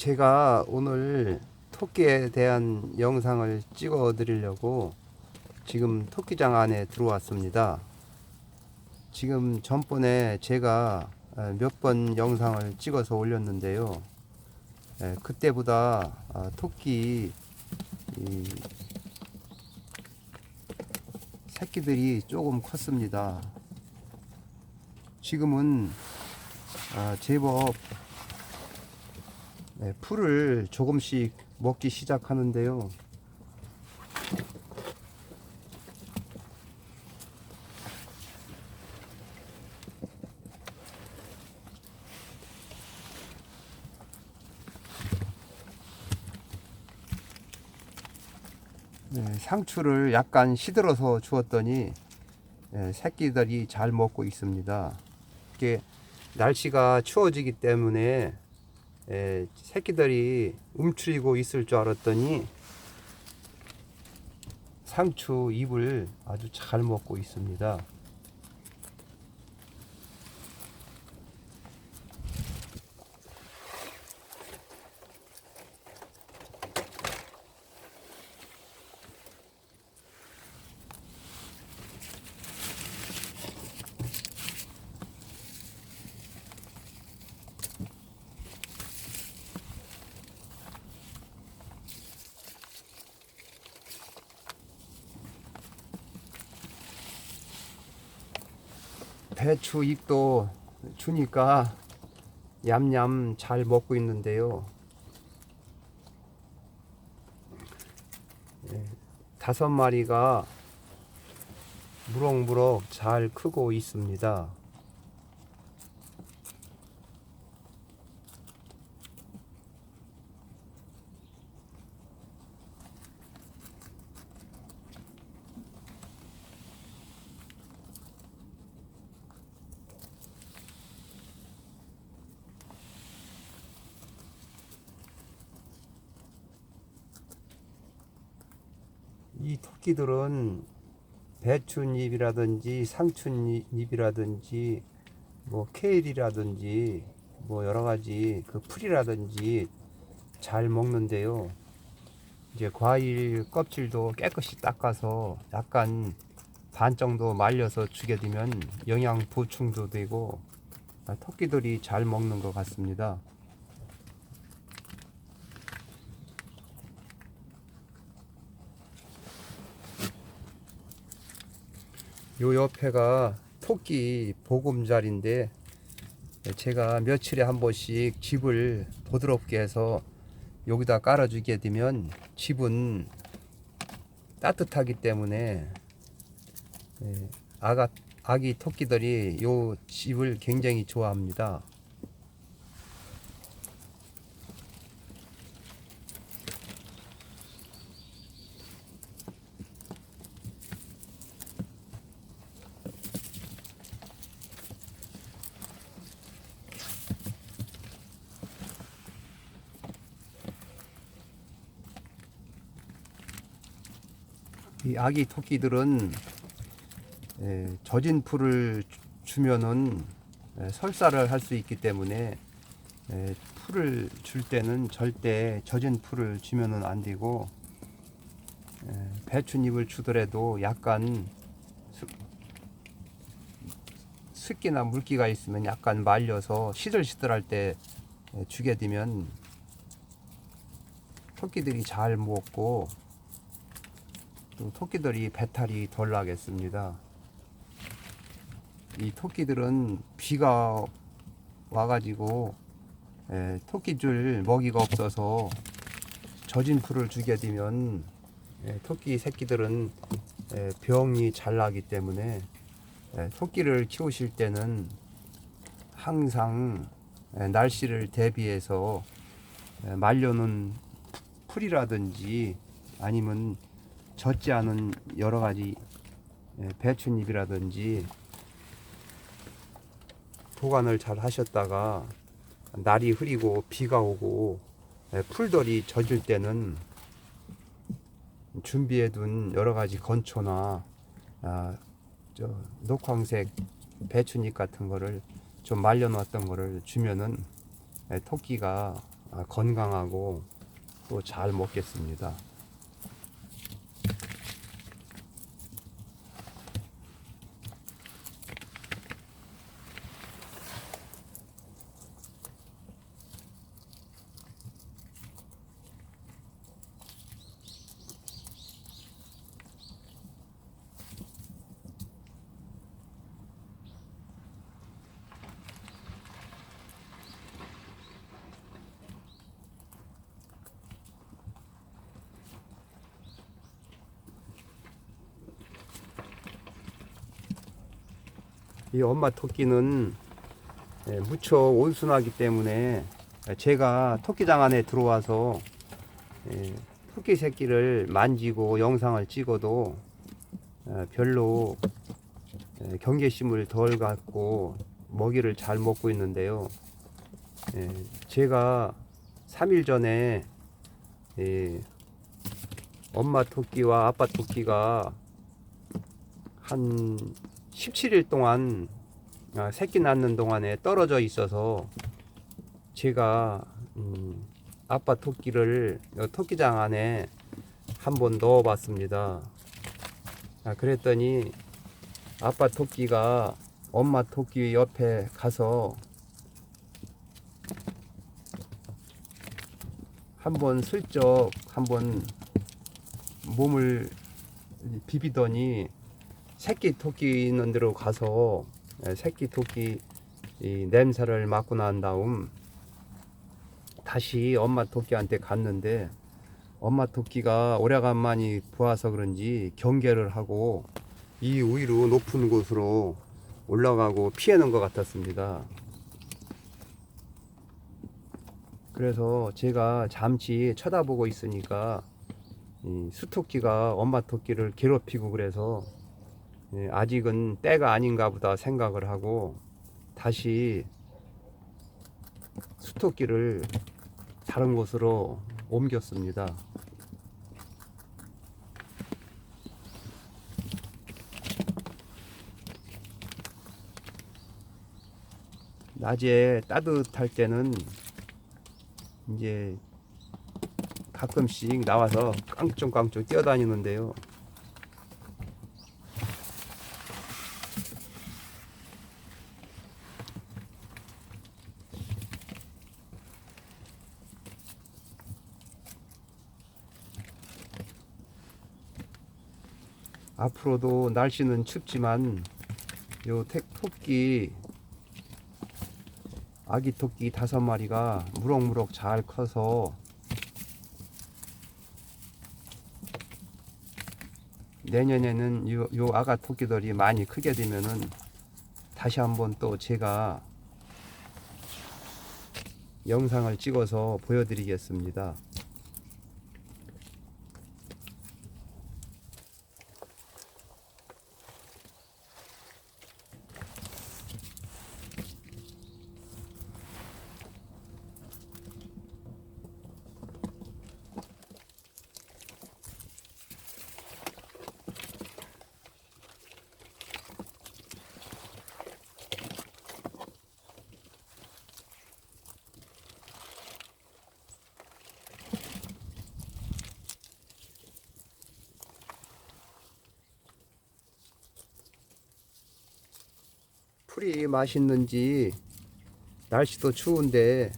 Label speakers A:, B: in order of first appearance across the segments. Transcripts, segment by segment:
A: 제가 오늘 토끼에 대한 영상을 찍어 드리려고 지금 토끼장 안에 들어왔습니다. 지금 전번에 제가 몇 번 영상을 찍어서 올렸는데요. 에, 그때보다 아, 토끼 이 새끼들이 조금 컸습니다. 지금은 아, 제법 네, 풀을 조금씩 먹기 시작하는데요. 네, 상추를 약간 시들어서 주었더니 네, 새끼들이 잘 먹고 있습니다. 이게 날씨가 추워지기 때문에 에, 새끼들이 움츠리고 있을 줄 알았더니 상추 잎을 아주 잘 먹고 있습니다. 배추 잎도 주니까 얌얌 잘 먹고 있는데요. 예, 다섯 마리가 무럭무럭 잘 크고 있습니다. 이 토끼들은 배춧잎이라든지 상추잎이라든지 뭐 케일이라든지 뭐 여러 가지 그 풀이라든지 잘 먹는데요. 이제 과일 껍질도 깨끗이 닦아서 약간 반 정도 말려서 되면 영양 보충도 되고 아, 토끼들이 잘 먹는 것 같습니다. 요 옆에가 토끼 보금자리인데 제가 며칠에 한 번씩 집을 부드럽게 해서 여기다 깔아주게 되면 집은 따뜻하기 때문에 예, 아가, 아기 토끼들이 요 집을 굉장히 좋아합니다. 이 아기 토끼들은 에, 젖은 풀을 주- 주면은 에, 설사를 할 수 있기 때문에 에, 풀을 줄 때는 절대 젖은 풀을 주면은 안 되고 에, 배춧잎을 주더라도 약간 습- 습기나 물기가 있으면 약간 말려서 시들시들할 때 에, 주게 되면 토끼들이 잘 먹고 또 토끼들이 배탈이 덜 나겠습니다. 이 토끼들은 비가 와가지고 에, 토끼줄 먹이가 없어서 젖은 풀을 주게 되면 에, 토끼 새끼들은 에, 병이 잘 나기 때문에 에, 토끼를 키우실 때는 항상 에, 날씨를 대비해서 에, 말려놓은 풀이라든지 아니면 젖지 않은 여러 가지 예, 배춧잎이라든지 보관을 잘 하셨다가 날이 흐리고 비가 오고 예, 풀들이 젖을 때는 준비해 둔 여러 가지 건초나 아, 저 녹황색 배춧잎 같은 거를 좀 말려 놨던 거를 주면은 예, 토끼가 아, 건강하고 또 잘 먹겠습니다. 이 엄마 토끼는 예, 무척 온순하기 때문에 제가 토끼장 안에 들어와서 예, 토끼 새끼를 만지고 영상을 찍어도 어, 별로 예, 경계심을 덜 갖고 먹이를 잘 먹고 있는데요. 예, 제가 3일 전에 예, 엄마 토끼와 아빠 토끼가 한 17일 동안 아, 새끼 낳는 동안에 떨어져 있어서 제가 음, 아빠 토끼를 여 토끼장 안에 한번 넣어봤습니다. 아, 그랬더니 아빠 토끼가 엄마 토끼 옆에 가서 한번 슬쩍 한번 몸을 비비더니 새끼 토끼 있는 데로 가서 예, 새끼 토끼 이 냄새를 맡고 난 다음 다시 엄마 토끼한테 갔는데 엄마 토끼가 오래간만이 보아서 그런지 경계를 하고 이 위로 높은 곳으로 올라가고 피하는 것 같았습니다. 그래서 제가 잠시 쳐다보고 있으니까 이 수토끼가 엄마 토끼를 괴롭히고 그래서 예, 아직은 때가 아닌가 보다 생각을 하고 다시 수토끼를 다른 곳으로 옮겼습니다. 낮에 따뜻할 때는 이제 가끔씩 나와서 깡총깡총 뛰어다니는데요. 앞으로도 날씨는 춥지만 요 택- 토끼 아기 토끼 다섯 마리가 무럭무럭 잘 커서 내년에는 요, 요 아가 토끼들이 많이 크게 되면은 다시 한번 또 제가 영상을 찍어서 보여드리겠습니다. 풀이 맛있는지 날씨도 추운데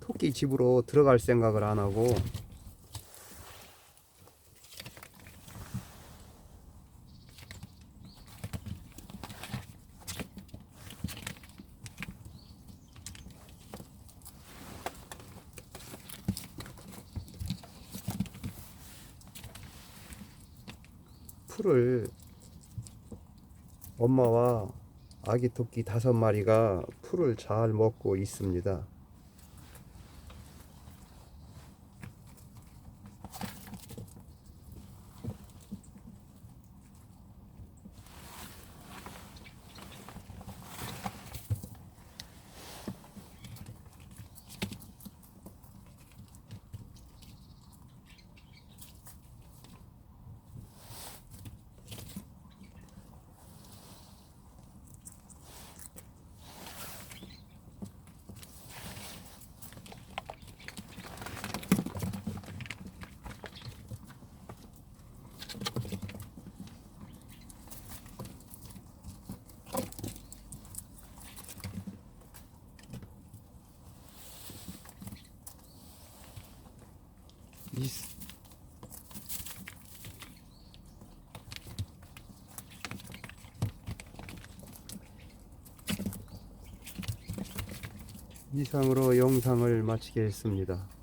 A: 토끼 집으로 들어갈 생각을 안 하고 풀을 엄마와 아기 토끼 다섯 마리가 풀을 잘 먹고 있습니다. 이상으로 영상을 마치겠습니다.